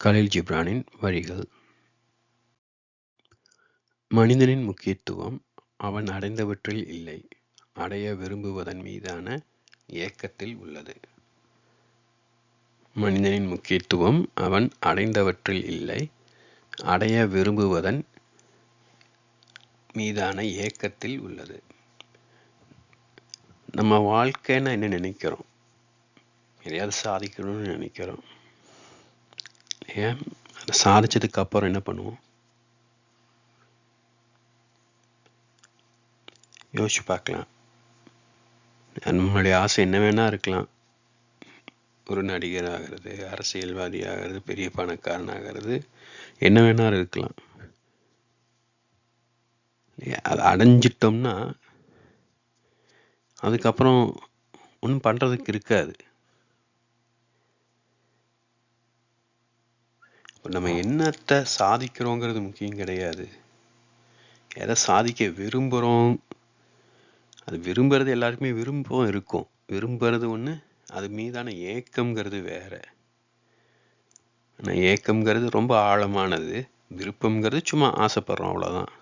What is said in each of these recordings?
கலீல் ஜிப்ரானின் வரிகள் மனிதனின் முக்கியத்துவம் அவன் அடைந்தவற்றில் இல்லை, அடைய விரும்புவதன் மீதான ஏக்கத்தில் உள்ளது. மனிதனின் முக்கியத்துவம் அவன் அடைந்தவற்றில் இல்லை, அடைய விரும்புவதன் மீதான ஏக்கத்தில் உள்ளது. நம்ம வாழ்க்கைன்னு என்ன நினைக்கிறோம்? எதையாவது சாதிக்கணும்னு நினைக்கிறோம். ஏன் அதை சாதிச்சதுக்கு அப்புறம் என்ன பண்ணுவோம்? யோசிச்சு பார்க்கலாம். நம்மளுடைய ஆசை என்ன வேணா இருக்கலாம். ஒரு நடிகர் ஆகிறது, அரசியல்வாதி ஆகிறது, பெரிய பணக்காரன் ஆகிறது, என்ன வேணா இருக்கலாம். அதை அடைஞ்சிட்டோம்னா அதுக்கப்புறம் ஒன்றும் பண்றதுக்கு இருக்காது. நம்ம என்னத்தை சாதிக்கிறோங்கிறது முக்கியம் கிடையாது. எதை சாதிக்க விரும்புகிறோம் அது விரும்புறது எல்லாருக்குமே விருப்பம் இருக்கும். விரும்புறது ஒன்று அது மீதான ஏக்கம்ங்கிறது வேற. ஆனால் ஏக்கம்ங்கிறது ரொம்ப ஆழமானது. விருப்பம்ங்கிறது சும்மா ஆசைப்படுறோம் அவ்வளோதான்.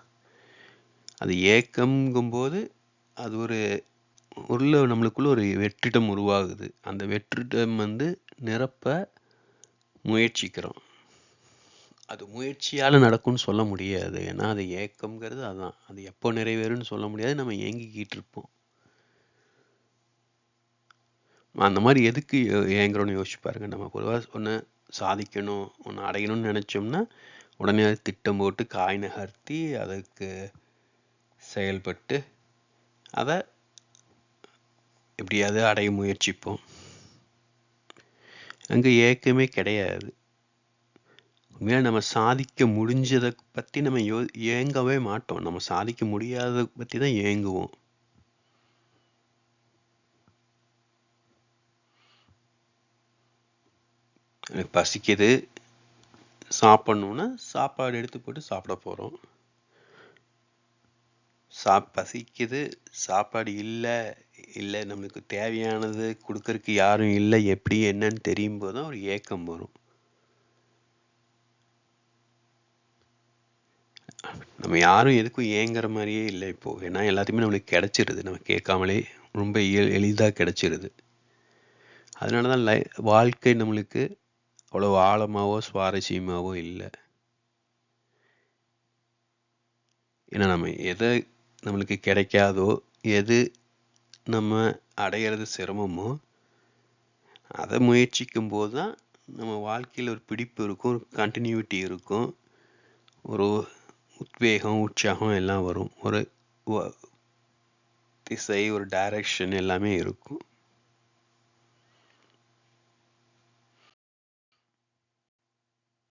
அது ஏக்கம்ங்கும்போது அது ஒரு உள்ள நம்மளுக்குள்ள ஒரு வெற்றிடம் உருவாகுது. அந்த வெற்றிடம் வந்து நிரப்ப முயற்சிக்கிறோம். அது முயற்சியால நடக்கும்னு சொல்ல முடியாது. ஏன்னா அது ஏக்கம்ங்கிறது அதான். அது எப்போ நிறைவேறும்னு சொல்ல முடியாது. நம்ம ஏங்கிக்கிட்டு இருப்போம். அந்த மாதிரி எதுக்கு ஏங்குறோம்னு யோசிச்சு பாருங்க. நம்ம பொதுவாக ஒன்று சாதிக்கணும், ஒன்று அடையணும்னு நினைச்சோம்னா உடனே அது திட்டம் போட்டு காய் நகர்த்தி அதுக்கு செயல்பட்டு அதை எப்படியாவது அடைய முயற்சிப்போம். அங்க ஏக்கமே கிடையாது. இனிமேல் நம்ம சாதிக்க முடிஞ்சதை பத்தி நம்ம யோ ஏங்கவே மாட்டோம். நம்ம சாதிக்க முடியாததை பத்தி தான் ஏங்குவோம். எனக்கு பசிக்குது சாப்பிடணும்னா சாப்பாடு எடுத்து போட்டு சாப்பிட போறோம். சா பசிக்குது சாப்பாடு இல்லை இல்லை நம்மளுக்கு தேவையானது கொடுக்கறக்கு யாரும் இல்லை எப்படி என்னன்னு தெரியும் போது தான் ஒரு ஏக்கம் வரும். நம்ம யாரும் எதுக்கும் ஏங்குற மாதிரியே இல்லை இப்போ. ஏன்னா எல்லாத்தையுமே நம்மளுக்கு கிடைச்சிருது. நம்ம கேட்காமலே ரொம்ப எளிதாக எளிதா கிடைச்சிருது. அதனால தான் லை வாழ்க்கை நம்மளுக்கு அவ்வளவு ஆழமாவோ, சுவாரஸ்யமாவோ இல்லை. ஏன்னா நம்ம எதை நம்மளுக்கு கிடைக்காதோ, எது நம்ம அடையிறது சிரமமோ, அதை முயற்சிக்கும் போது தான் நம்ம வாழ்க்கையில ஒரு பிடிப்பு இருக்கும், ஒரு கண்டினியூட்டி இருக்கும். ஒரு உத்வேகம், உற்சாகம் எல்லாம் வரும். ஒரு திசை, ஒரு டைரக்ஷன் எல்லாமே இருக்கும்.